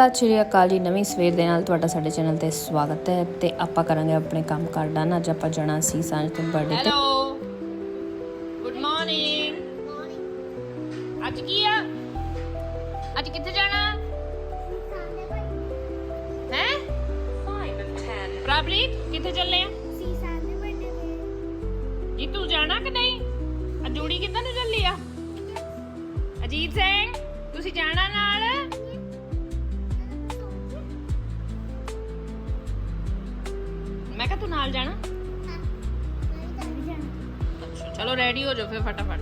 ਸਤਿ ਸ਼੍ਰੀ ਅਕਾਲ ਜੀ। ਨਵੀਂ ਸਵੇਰ ਦੇ ਨਾਲ ਤੁਹਾਡਾ ਸਾਡੇ ਚੈਨਲ ਤੇ ਸਵਾਗਤ ਹੈ ਤੇ ਆਪਾਂ ਕਰਾਂਗੇ ਆਪਣੇ ਕੰਮ ਕਾਰ ਡਨ ਅੱਜ ਆਪਾਂ ਜਾਣਾ ਸੀ ਸਾਂਝ ਤੇ ਬਰਥਡੇ ਤੇ। ਹੈਲੋ ਗੁੱਡ ਮਾਰਨਿੰਗ ਅੱਜ ਕੀ ਆ? ਅੱਜ ਕਿੱਥੇ ਜਾਣਾ? ਹੈ? ਪ੍ਰਾਪਲੀਤ ਕਿੱਥੇ ਚੱਲੇ ਆ? ਜੀ, ਤੂੰ ਜਾਣਾ ਕਿ ਨਹੀਂ? ਆ ਜੂੜੀ ਨੂੰ ਚੱਲੀ ਆ? ਅਜੀਤ ਸਿੰਘ, ਤੁਸੀਂ ਜਾਣਾ ਨਾਲ? ਮੈਂ ਕਿਹਾ ਤੂੰ ਨਾਲ ਜਾਣਾ? ਅੱਛਾ, ਚਲੋ ਰੈਡੀ ਹੋ ਜਾਓ ਫਿਰ ਫਟਾਫਟ।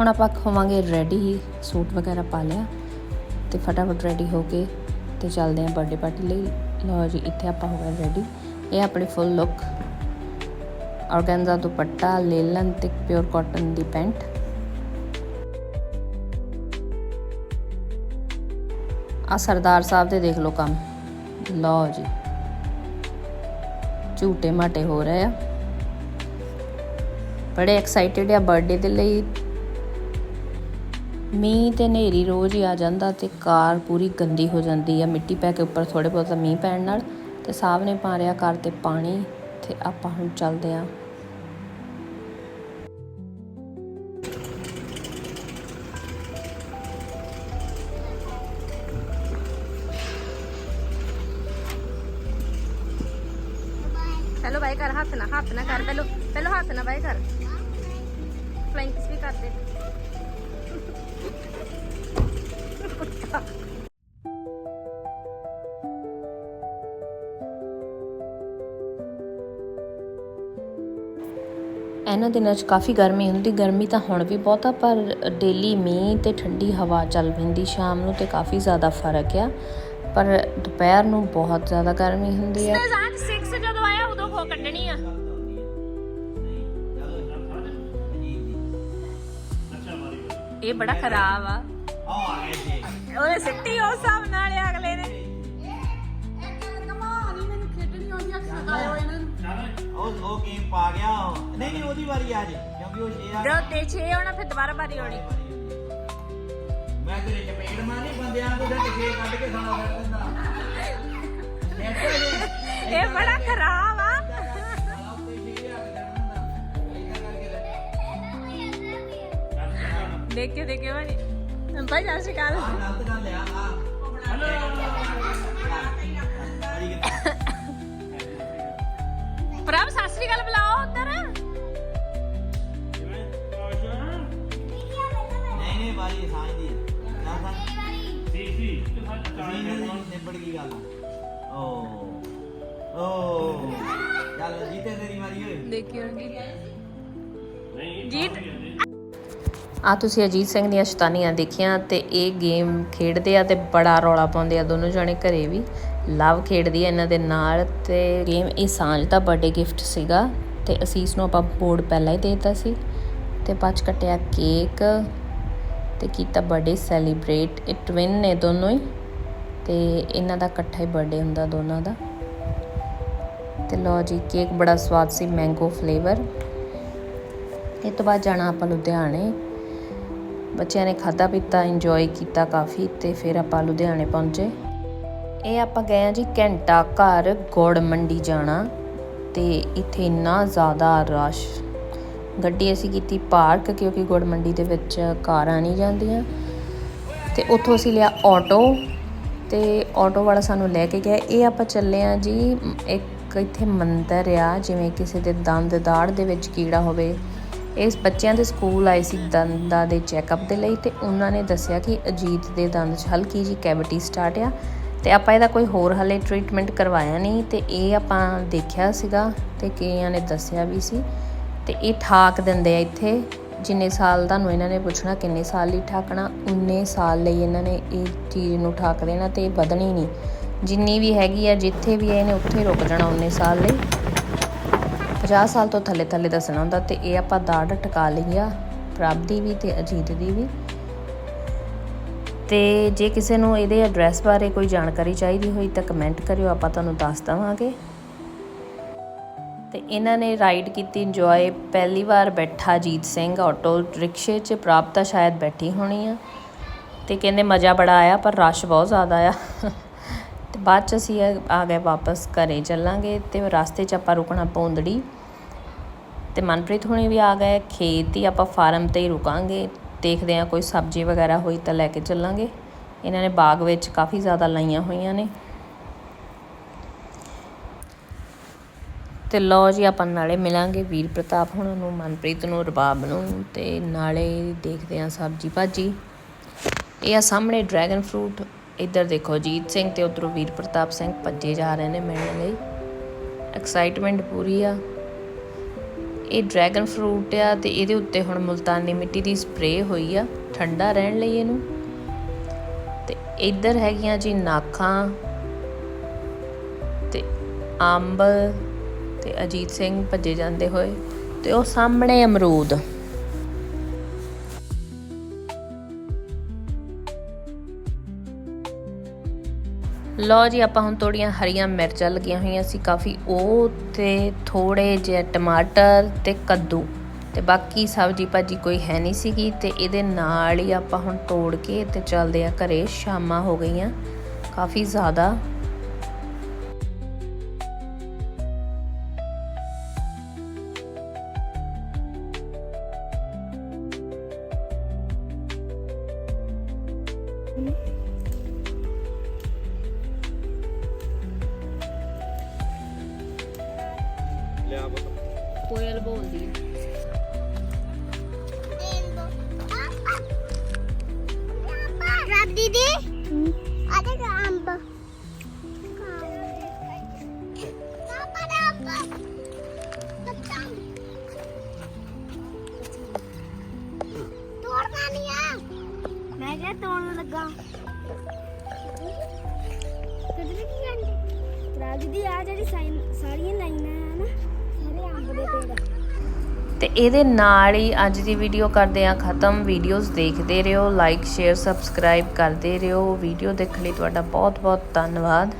ਹੁਣ ਆਪਾਂ ਹੋਵਾਂਗੇ ਰੈਡੀ ਸੂਟ ਵਗੈਰਾ ਪਾ ਲਿਆ ਤੇ ਫਟਾਫਟ ਰੈਡੀ ਹੋ ਕੇ ਤੇ ਚੱਲਦੇ ਆਂ ਬਰਥਡੇ ਪਾਰਟੀ ਲਈ। ਲਓ ਜੀ, ਇੱਥੇ ਆਪਾਂ ਹੋ ਗਏ ਰੈਡੀ ਇਹ ਆਪਣੀ ਫੁੱਲ ਲੁੱਕ ਆਰਗੈਂਜ਼ਾ ਦੁਪੱਟਾ, ਲੇਲਨ ਤੇ ਪਿਓਰ ਕਾਟਨ ਦੀ ਪੈਂਟ। ਆ ਸਰਦਾਰ ਸਾਹਿਬ ਦੇ ਦੇਖ ਲਓ ਕੰਮ। ਲਓ ਜੀ। ਝੂਟੇ ਮਾਟੇ ਹੋ ਰਹੇ ਆ। ਬੜੇ ਐਕਸਾਈਟਿਡ ਆ ਬਰਥਡੇ ਦੇ ਲਈ। ਮੀਂਹ ਤੇ ਹਨੇਰੀ ਰੋਜ਼ ਹੀ ਆ ਜਾਂਦਾ ਤੇ ਕਾਰ ਪੂਰੀ ਗੰਦੀ ਹੋ ਜਾਂਦੀ ਆ। ਮਿੱਟੀ ਪੈ ਕੇ ਉੱਪਰ ਥੋੜੇ ਬਹੁਤ ਮੀਂਹ ਪੈਣ ਨਾਲ ਤੇ ਸਾਹਬ ਨੇ ਪਾ ਰਿਆ ਕਾਰ ਤੇ ਪਾਣੀ ਤੇ ਆਪਾਂ ਹੁਣ ਚੱਲਦੇ ਆ। ਪਹਿਲੋ ਬਾਈ ਕਰ, ਹੱਥ ਨਾ ਹੱਥ ਨਾ ਕਰ ਪਹਿਲੋ ਪਹਿਲੋ ਹੱਥ ਨਾ ਬਾਈ ਕਰ। ਫਲਾਈਂਗ ਕਿਸ ਵੀ ਕਰ ਦੇ ਇਹਨਾਂ ਦਿਨਾਂ 'ਚ ਕਾਫੀ ਗਰਮੀ ਹੁੰਦੀ, ਗਰਮੀ ਤਾਂ ਹੁਣ ਵੀ ਬਹੁਤਾ ਪਰ ਡੇਲੀ ਮੀਂਹ ਤੇ ਠੰਡੀ ਹਵਾ ਚੱਲ ਪੈਂਦੀ, ਸ਼ਾਮ ਨੂੰ ਤੇ ਕਾਫੀ ਜ਼ਿਆਦਾ ਫ਼ਰਕ ਆ। ਪਰ ਦੁਪਹਿਰ ਨੂੰ ਬਹੁਤ ਜ਼ਿਆਦਾ ਗਰਮੀ ਹੁੰਦੀ ਹੈ ਇਹ ਬੜਾ ਖਰਾਬ ਆ। ਉਹਨੇ ਸਿੱਟੀ ਉਸ ਹਿਸਾਬ ਨਾਲ ਆ ਅਗਲੇ ਨੇ ਉਹ ਉਹ ਗੇਮ ਪਾ ਗਿਆ ਨਹੀਂ ਨਹੀਂ ਉਹਦੀ ਵਾਰੀ ਆ ਜੇ ਕਿਉਂਕਿ ਉਹ ਛੇ ਆ ਜਦੋਂ ਤੇ 6 ਆਉਣਾ, ਫਿਰ ਦੁਬਾਰਾ ਵਾਰੀ ਆਉਣੀ। ਮੈਂ ਤੇਰੇ ਚਪੇੜ ਮਾਰਨੀ ਬੰਦਿਆਂ ਨੂੰ ਡੱਟ ਛੇ ਕੱਢ ਕੇ ਸਾਲਾ ਫੜ ਦਿੰਦਾ ਇਹ ਬੜਾ ਖਰਾਬ ਬੁਲਾਓ ਉੱਧਰ ਨਹੀਂ ਨਹੀਂ ਬਾਰੀ ਸਾਂਝ ਦੀ ਹੈ ਨਾ ਸਾਂਝ ਸੀ ਸੀ ਨਿਬੜ ਗਈ ਗੱਲ ਓ ਓ ਚੱਲ ਜੀਤੇ ਤੇਰੀ ਵਾਰੀ ਓਏ ਦੇਖਿਓ ਜੀ ਜੀਤ ਆ ਤੁਸੀਂ ਅਜੀਤ ਸਿੰਘ ਦੀਆਂ ਸ਼ਤਾਨੀਆਂ ਦੇਖੀਆਂ ਤੇ ਇਹ ਗੇਮ ਖੇਡਦੇ ਆ ਤੇ ਬੜਾ ਰੌਲਾ ਪਾਉਂਦੇ ਆ ਦੋਨੋਂ ਜਣੇ ਘਰੇ ਵੀ। ਲਵ ਖੇਡਦੀ ਆ ਇਹਨਾਂ ਦੇ ਨਾਲ ਤੇ ਗੇਮ ਇਹ ਸਾਂਝ ਦਾ ਬਰਥਡੇ ਗਿਫਟ ਸੀਗਾ ਤੇ ਅਸੀਸ ਨੂੰ ਆਪਾਂ ਬੋਰਡ ਪਹਿਲਾਂ ਹੀ ਦੇ ਦਿੱਤਾ ਸੀ ਤੇ ਬਾਅਦ 'ਚ ਕੱਟਿਆ ਕੇਕ ਤੇ ਕੀਤਾ ਬਰਥਡੇ ਸੈਲੀਬ੍ਰੇਟ ਇਹ ਟਵਿਨ ਨੇ ਦੋਨੋਂ ਹੀ ਤੇ ਇਹਨਾਂ ਦਾ ਇਕੱਠਾ ਹੀ ਬਰਥਡੇ ਹੁੰਦਾ ਦੋਨਾਂ ਦਾ। ਤੇ ਲਓ ਜੀ ਕੇਕ ਬੜਾ ਸਵਾਦ ਸੀ ਮੈਂਗੋ ਫਲੇਵਰ ਇਹ ਤੋਂ ਬਾਅਦ ਜਾਣਾ ਆਪਾਂ ਲੁਧਿਆਣੇ। ਬੱਚਿਆਂ ਨੇ ਖਾਦਾ ਪੀਤਾ ਇੰਜੋਏ ਕੀਤਾ ਕਾਫੀ ਤੇ ਫਿਰ ਆਪਾਂ ਲੁਧਿਆਣੇ ਪਹੁੰਚੇ। ਇਹ ਆਪਾਂ ਗਏ ਆ ਜੀ ਘੰਟਾ ਘਰ ਗੁੜ ਮੰਡੀ ਜਾਣਾ ਤੇ ਇੱਥੇ ਇੰਨਾ ਜ਼ਿਆਦਾ ਰਸ਼। ਗੱਡੀ ਅਸੀਂ ਕੀਤੀ ਪਾਰਕ ਕਿਉਂਕਿ ਗੁੜ ਮੰਡੀ ਦੇ ਵਿੱਚ ਕਾਰਾਂ ਨਹੀਂ ਜਾਂਦੀਆਂ। ਤੇ ਉੱਥੋਂ ਅਸੀਂ ਲਿਆ ਆਟੋ ਤੇ ਆਟੋ ਵਾਲਾ ਸਾਨੂੰ ਲੈ ਕੇ ਗਿਆ। ਇਹ ਆਪਾਂ ਚੱਲੇ ਆ ਜੀ, ਇੱਕ ਇੱਥੇ ਮੰਦਿਰ ਆ, ਜਿਵੇਂ ਕਿਸੇ ਦੇ ਦੰਦ ਦਾੜ ਦੇ ਵਿੱਚ ਕੀੜਾ ਹੋਵੇ। ਇਸ ਬੱਚਿਆਂ ਦੇ ਸਕੂਲ ਆਏ ਸੀ ਦੰਦਾਂ ਦੇ ਚੈੱਕਅਪ ਦੇ ਲਈ ਤੇ ਉਹਨਾਂ ਨੇ ਦੱਸਿਆ ਕਿ ਅਜੀਤ ਦੇ ਦੰਦ 'ਚ ਹਲਕੀ ਜੀ ਕੈਵਿਟੀ ਸਟਾਰਟ ਆ ਤੇ ਆਪਾਂ ਇਹਦਾ ਕੋਈ ਹੋਰ ਹਲੇ ਟ੍ਰੀਟਮੈਂਟ ਕਰਵਾਇਆ ਨਹੀਂ ਤੇ ਇਹ ਆਪਾਂ ਦੇਖਿਆ ਸੀਗਾ ਤੇ ਕਈਆਂ ਨੇ ਦੱਸਿਆ ਵੀ ਸੀ ਤੇ ਇਹ ਠਾਕ ਦਿੰਦੇ ਆ ਇੱਥੇ। ਜਿੰਨੇ ਸਾਲ ਤੁਹਾਨੂੰ ਇਹਨਾਂ ਨੇ ਪੁੱਛਣਾ, ਕਿੰਨੇ ਸਾਲ ਲਈ ਠਾਕਣਾ, ਉਨੇ ਸਾਲ ਲਈ ਇਹਨਾਂ ਨੇ ਇਹ ਚੀਜ਼ ਨੂੰ ਠਾਕ ਦੇਣਾ ਤੇ ਇਹ ਵਧਣੀ ਨਹੀਂ। ਜਿੰਨੀ ਵੀ ਹੈਗੀ ਆ, ਜਿੱਥੇ ਵੀ ਇਹਨੇ ਉੱਥੇ ਰੁਕ ਜਾਣਾ ਉਨੇ ਸਾਲ ਲਈ। 50 ਸਾਲ ਤੋਂ ਥੱਲੇ ਥੱਲੇ ਦੱਸਣਾ ਹੁੰਦਾ ਤੇ ਇਹ ਆਪਾਂ ਦਾੜ ਟਿਕਾ ਲਈ ਆ, ਪ੍ਰਭ ਦੀ ਵੀ ਤੇ ਅਜੀਤ ਦੀ ਵੀ। ਤੇ ਜੇ ਕਿਸੇ ਨੂੰ ਇਹਦੇ ਐਡਰੈਸ ਬਾਰੇ ਕੋਈ ਜਾਣਕਾਰੀ ਚਾਹੀਦੀ ਹੋਈ ਤਾਂ ਕਮੈਂਟ ਕਰਿਓ, ਆਪਾਂ ਤੁਹਾਨੂੰ ਦੱਸ ਦਵਾਂਗੇ। ਤੇ ਇਹਨਾਂ ਨੇ ਰਾਈਡ ਕੀਤੀ ਇੰਜੋਏ ਪਹਿਲੀ ਵਾਰ ਬੈਠਾ ਜੀਤ ਸਿੰਘ ਆਟੋ ਰਿਕਸ਼ੇ 'ਚ ਪ੍ਰਾਪਤਾ ਸ਼ਾਇਦ ਬੈਠੀ ਹੋਣੀ ਆ। ਤੇ ਕਹਿੰਦੇ ਮਜ਼ਾ ਬੜਾ ਆਇਆ, ਪਰ ਰਸ਼ ਬਹੁਤ ਜ਼ਿਆਦਾ ਆ। ਬਾਅਦ ਚ ਅਸੀਂ ਆ ਗਏ ਵਾਪਸ ਘਰੇ ਚੱਲਾਂਗੇ ਤੇ ਰਸਤੇ 'ਚ ਆਪਾਂ ਰੁਕਣਾ ਪੌਂਦੜੀ। ਤੇ ਮਨਪ੍ਰੀਤ ਹੁਣੇ ਵੀ ਆ ਗਏ, ਖੇਤ ਹੀ ਆਪਾਂ ਫਾਰਮ ਤੇ ਹੀ ਰੁਕਾਂਗੇ। ਦੇਖਦੇ ਆ ਕੋਈ ਸਬਜ਼ੀ ਵਗੈਰਾ ਹੋਈ ਤਾਂ ਲੈ ਕੇ ਚੱਲਾਂਗੇ। ਇਹਨਾਂ ਨੇ ਬਾਗ ਵਿੱਚ ਕਾਫੀ ਜ਼ਿਆਦਾ ਲਾਈਆਂ ਹੋਈਆਂ ਨੇ। ਤੇ ਲਓ ਜੀ ਆਪਾਂ ਨਾਲੇ ਮਿਲਾਂਗੇ ਵੀਰ ਪ੍ਰਤਾਪ ਹੁਣਾਂ ਨੂੰ, ਮਨਪ੍ਰੀਤ ਨੂੰ, ਰਬਾਬ ਨੂੰ ਤੇ ਨਾਲੇ ਦੇਖਦੇ ਆ ਸਬਜ਼ੀ ਭਾਜੀ। ਇਹ ਆ ਸਾਹਮਣੇ ਡਰੈਗਨ ਫਰੂਟ। ਇੱਧਰ ਦੇਖੋ, ਜੀਤ ਸਿੰਘ ਤੇ ਉਧਰੋਂ ਵੀਰ ਪ੍ਰਤਾਪ ਸਿੰਘ ਭੱਜੇ ਜਾ ਰਹੇ ਨੇ ਮਿਲਣ ਲਈ। ਐਕਸਾਈਟਮੈਂਟ ਪੂਰੀ ਆ। ਇਹ ਡਰੈਗਨ ਫਰੂਟ ਆ ਤੇ ਇਹਦੇ ਉੱਤੇ ਹੁਣ ਮੁਲਤਾਨੀ ਮਿੱਟੀ ਦੀ ਸਪਰੇਅ ਹੋਈ ਆ। ਠੰਡਾ ਰਹਿਣ ਲਈ ਇਹਨੂੰ। ਤੇ ਇੱਧਰ ਹੈਗੀਆਂ ਜੀ ਨਾਖਾਂ ਤੇ ਅੰਬ ਤੇ ਅਜੀਤ ਸਿੰਘ ਭੱਜੇ ਜਾਂਦੇ ਹੋਏ ਤੇ ਉਹ ਸਾਹਮਣੇ ਅਮਰੂਦ। ਲਓ ਜੀ, ਆਪਾਂ ਹੁਣ ਥੋੜੀਆਂ ਹਰੀਆਂ ਮਿਰਚਾਂ ਲੱਗੀਆਂ ਹੋਈਆਂ ਸੀ, ਕਾਫੀ। ਉਹ ਤੇ ਥੋੜੇ ਜਿਹੇ ਟਮਾਟਰ ਤੇ ਕੱਦੂ। ਤੇ ਬਾਕੀ ਸਬਜੀ ਭਾਜੀ ਕੋਈ ਹੈ ਨਹੀਂ ਸੀਗੀ, ਤੇ ਇਹਦੇ ਨਾਲ ਹੀ ਆਪਾਂ ਹੁਣ ਤੋੜ ਕੇ ਤੇ ਚੱਲਦੇ ਆ ਘਰੇ। ਸ਼ਾਮਾਂ ਹੋ ਗਈਆਂ, ਕਾਫੀ ਜ਼ਿਆਦਾ। ਕੋਇਲ ਬੋਲਦੀ ਰੱਬ ਦੀਦੀ ਆਦੇ ਅੰਬ ਪਾਪਾ ਦਾ ਅੰਬ ਕੱਚਾ ਤੋੜਨਾ ਨਹੀਂ ਆ। ਮੈਂ ਕਿਹਾ ਤੋੜਨ ਲੱਗਾ। ਕਦੋਂ ਕੀ ਕਹਿੰਦੇ ਰਾਜ ਦੀ ਆ ਜਿਹੜੀ ਸਾਰੀਆਂ ਲਾਈਨਾਂ ਆ ਨਾ। ਤੇ ਇਹਦੇ ਨਾਲ ਹੀ ਅੱਜ ਦੀ ਵੀਡੀਓ ਕਰਦੇ ਆ ਖਤਮ। ਵੀਡੀਓਜ਼ ਦੇਖਦੇ ਰਹੋ ਲਾਈਕ ਸ਼ੇਅਰ ਸਬਸਕ੍ਰਾਈਬ ਕਰਦੇ ਰਹੋ। ਵੀਡੀਓ ਦੇਖਣ ਲਈ ਤੁਹਾਡਾ ਬਹੁਤ ਬਹੁਤ ਧੰਨਵਾਦ।